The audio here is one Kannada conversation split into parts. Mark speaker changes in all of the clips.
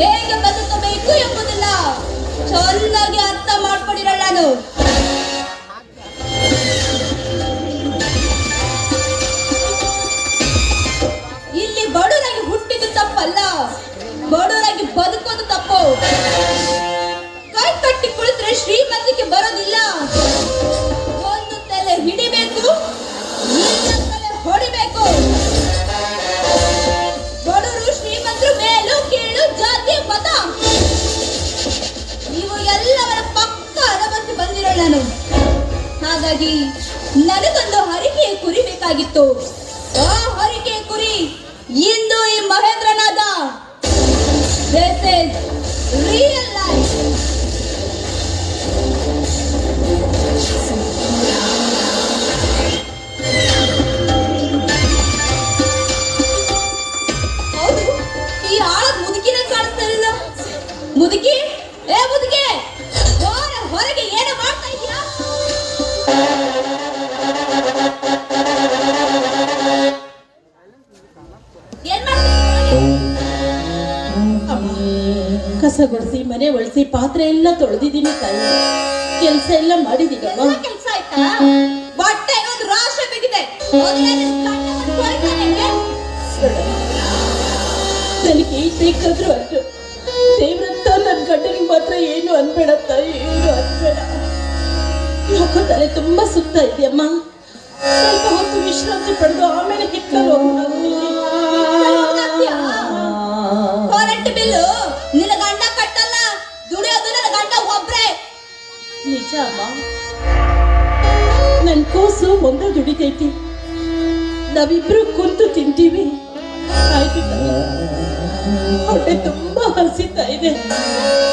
Speaker 1: ಹೇಗೆ ಬದುಕಬೇಕು ಎಂಬುದಿಲ್ಲ ಚೆನ್ನಾಗಿ ಅರ್ಥ ಮಾಡ್ಕೊಂಡಿರಲ್ಲ ನಾನು. ಇಲ್ಲಿ ಬಡವರಾಗಿ ಹುಟ್ಟಿದ್ದು ತಪ್ಪಲ್ಲ. ಬಡವರಾಗಿ ಬದುಕೋದು ತಪ್ಪು. ಕೈ ಕಟ್ಟಿ ಕುಳಿತರೆ ಶ್ರೀಮಂತಿಕೆ ನನಗೊಂದು ಹರಿಕೆಯ ಕುರಿ ಬೇಕಾಗಿತ್ತು. ಆ ಹರಿಕೆಯ ಕುರಿ
Speaker 2: ಕಸ ಗುಡಿಸಿ ಮನೆ ಒಳಸಿ ಪಾತ್ರೆ ಎಲ್ಲ ತೊಳೆದಿದ್ದೀನಿ ತಾಯಿ ಕೆಲಸ ಎಲ್ಲ ಮಾಡಿದೀನಿ
Speaker 1: ಕೆಲಸ ಆಯ್ತಾ? ಬಟ್ಟೆ ಒಂದು ರಾಶಿ ಬೇಕಿದೆ ಹೋಗ್ಲೇ ನಿನ್ ಗಂಡ ಬಂದ್ ಕೊಡ್ತಾನೆ.
Speaker 2: ನನಗೆ ಈ ಬೇಕಾದ್ರೂ ಅಷ್ಟು ದೇವ್ರಂತ ನನ್ನ ಗಂಡನಿಗೆ ಮಾತ್ರ ಏನು ಅನ್ಬೇಡ ತಾಯಿ ಏನು ಅನ್ಬೇಡ. ಯಾಕೋ ತಲೆ ತುಂಬಾ ಸುತ್ತ ಇದೆಯಮ್ಮ. ಸ್ವಲ್ಪ ಹೊತ್ತು ವಿಶ್ರಾಂತಿ ಪಡೆದು ಆಮೇಲೆ ಕಿತ್ತಲು
Speaker 1: ಹೋಗ್ತೀಯಾ?
Speaker 2: ನಿಜ, ಅಮ್ಮ? ನನ್ನ ಕೂಸು ಒಂದೇ ದುಡಿತೈತಿ. ನಾವಿಬ್ರು ಕುಂತು ತಿಂತೀವಿ. ಆಯ್ತು. ಹೊಟ್ಟೆ ತುಂಬಾ ಹಸಿತಾ ಇದೆ.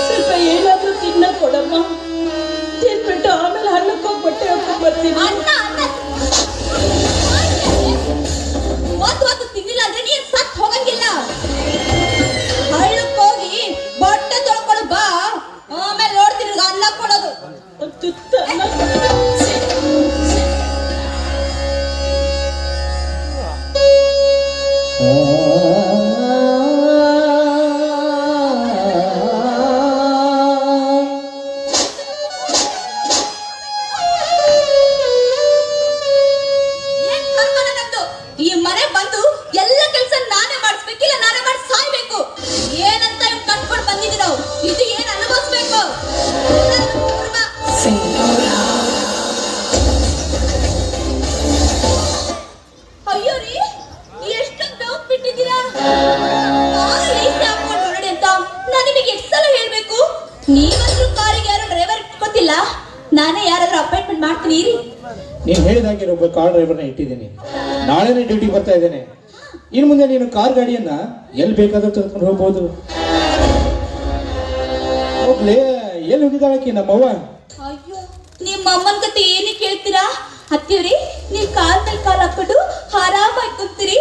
Speaker 2: ಸ್ವಲ್ಪ ಏನಾದ್ರೂ ತಿನ್ನ ಕೊಡಮ್ಮ. ತಿನ್ಬಿಟ್ಟು ಆಮೇಲೆ ಹಣ್ಣಕ್ಕೋಗಿ ಬಟ್ಟೆ ಹಾಕೊಂಡ್ ಬರ್ತೀನಿ.
Speaker 1: ಅಪಾಯಿಂಟ್ಮೆಂಟ್ ನೀ ಇರಿ
Speaker 3: ನೀನು ಹೇಳಿದಾಗೆ ಒಬ್ಬ ಕಾರ್ ಡ್ರೈವರ್ನ ಇಟ್ಟಿದ್ದೀನಿ. ನಾಳೆನೇ ಡ್ಯೂಟಿ ಬರ್ತಾ ಇದ್ದೇನೆ. ಇನ್ನು ಮುಂದೆ ನೀನು ಕಾರ್ ಗಾಡಿಯನ್ನ ಎಲ್ಲಿ ಬೇಕಾದ್ರೂ ತೆಗೆದುಕೊಂಡು ಹೋಗ್ಬೋದು. ಹೋಗ್ಲೇ ಎಲ್ಲಿ ಹೋಗಿದ್ದಾಳಕ್ಕೆ ನಮ್ಮವ್ವ?
Speaker 1: ಅಯ್ಯೋ ನಿಮ್ಮ ಅಮ್ಮನ ಕತೆ ಏನೇ ಕೇಳ್ತೀರಾ? ಅತ್ತಿಯವ್ರಿ ನೀವು ಕಾಲ್ ಮೇಲೆ ಕಾಲ್ ಹಾಕೊಂಡು ಆರಾಮಾಗಿ ಕೂತೀರಿ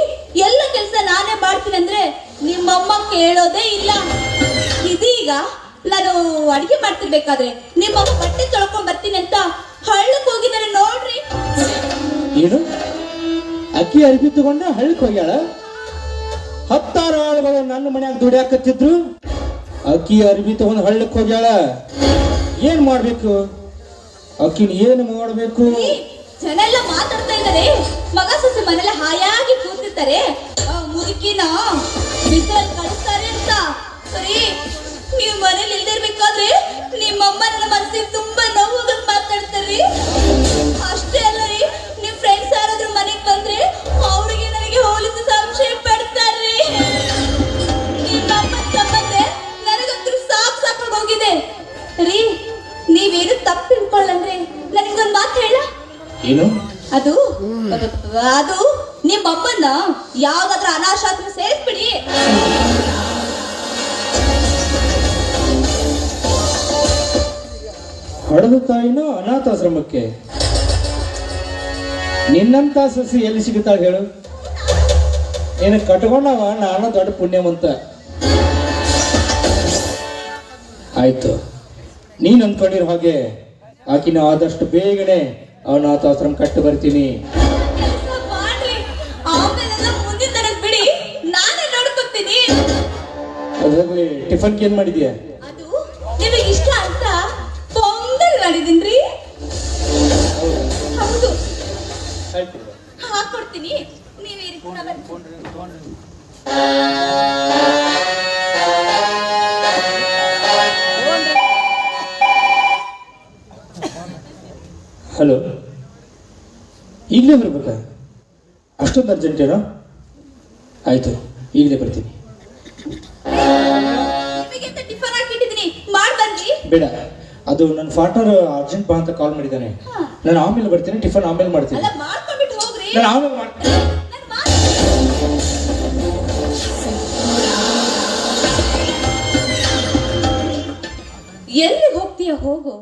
Speaker 1: ಎಲ್ಲ ಕೆಲಸ ನಾನೇ ಮಾಡ್ತೀನಿ ಅಂದ್ರೆ ನಿಮ್ಮಮ್ಮ ಕೇಳೋದೇ ಇಲ್ಲ. ಇದೀಗ ನಾನು ಅಡಿಗೆ ಮಾಡ್ತಿರ್ಬೇಕಾದ್ರೆ ನಿಮ್ಮಮ್ಮ ಬಟ್ಟೆ ತೊಳ್ಕೊಂಡ್ ಬರ್ತೀನಿ ಅಂತ ಹಳ್ಳಕ್ ಹೋಗಿದ್ದಾರೆ ನೋಡ್ರಿ.
Speaker 3: ಏನು? ಅಕ್ಕಿ ಅರ್ಬಿ ತಗೊಂಡ ಹಳ್ಳಕ್ಕೆ ಹೋಗ್ಯಾಳ? ಹತ್ತಾರು ಆಳುಗಳು ನನ್ನ ಮನ್ಯಾಗ ದುಡಿಯಾಕತ್ತಿದ್ರು. ಅಕ್ಕಿ ಅರ್ಬಿ ತಗೊಂಡು ಹಳ್ಳಕ್ಕೆ ಹೋಗ್ಯಾಳ. ಏನ್ ಮಾಡ್ಬೇಕು? ಅಕ್ಕಿನ ಏನು ಮಾಡ್ಬೇಕು?
Speaker 1: ಜನ ಎಲ್ಲ ಮಾತಾಡ್ತಾ ಇದ್ದಾರೆ ಮಗ ಸೊಸೆ ಮನೇಲಿ ಹಾಯಾಗಿ ಕೂತಿರ್ತಾರೆ. ಮುದುಕಿನ ಬಿಸಿಲಲ್ಲಿ ಕಳಿಸ್ತಾರೆ ಅಂತ. ಸರಿ ನೀವು ಮನೇಲಿ
Speaker 3: ಏನು?
Speaker 1: ಅದು? ಅದು ನಿಮ್ಮ ಅಮ್ಮನ್ನ ಯಾವ್ದಾದ್ರ ಅನಾಶಾಸ್ತ್ರ ಸೇರಿಸ್ಬಿಡಿ.
Speaker 3: ಹೊಡೆದ ತಾಯಿನ ಅನಾಥಾಶ್ರಮಕ್ಕೆ. ನಿನ್ನಂತ ಸಸಿ ಎಲ್ಲಿ ಸಿಗುತ್ತಾಳ ಹೇಳು. ನೀನು ಕಟ್ಕೊಂಡವ ನಾನು ದೊಡ್ಡ ಪುಣ್ಯವಂತ. ಆಯ್ತು. ನೀನು ಅಂದ್ಕೊಂಡಿರೋ ಹಾಗೆ ಆಕಿನ ಆದಷ್ಟು ಬೇಗನೆ ಅನಾಥಾಶ್ರಮ ಕಟ್ಟು ಬರ್ತೀನಿ.
Speaker 1: ನೋಡ್ಕೊತೀನಿ
Speaker 3: ಅದ್ರಲ್ಲಿ ಟಿಫನ್ಗೆ ಏನ್ ಮಾಡಿದ್ಯಾ?
Speaker 1: ಅದು ನಿಮಗೆ ಇಷ್ಟ ಅಂತ ಪೊಂಗಲ್ ಮಾಡಿದೀನ್ರಿ ಹೌದು. ಹಾಕೊಡ್ತೀನಿ ನೀವಿರಿ
Speaker 3: ಹಲೋ. ಈಗಲೇ ಬರ್ಬೇಕಾ? ಅಷ್ಟೊಂದು ಅರ್ಜೆಂಟ್ ಏನೋ? ಆಯ್ತು ಈಗಲೇ ಬರ್ತೀನಿ. ಬೇಡ ಅದು ನನ್ನ ಪಾರ್ಟ್ನರ್ ಅರ್ಜೆಂಟ್ ಬಾ ಅಂತ ಕಾಲ್ ಮಾಡಿದ್ದಾನೆ. ನಾನು ಆಮೇಲೆ ಬರ್ತೀನಿ ಟಿಫನ್ ಆಮೇಲೆ ಮಾಡ್ತೀನಿ. ನಾನು ಆಮೇಲೆ ಮಾಡ್ತೀನಿ.
Speaker 1: ಎಲ್ಲಿ ಹೋಗ್ತೀಯ ಹೋಗು.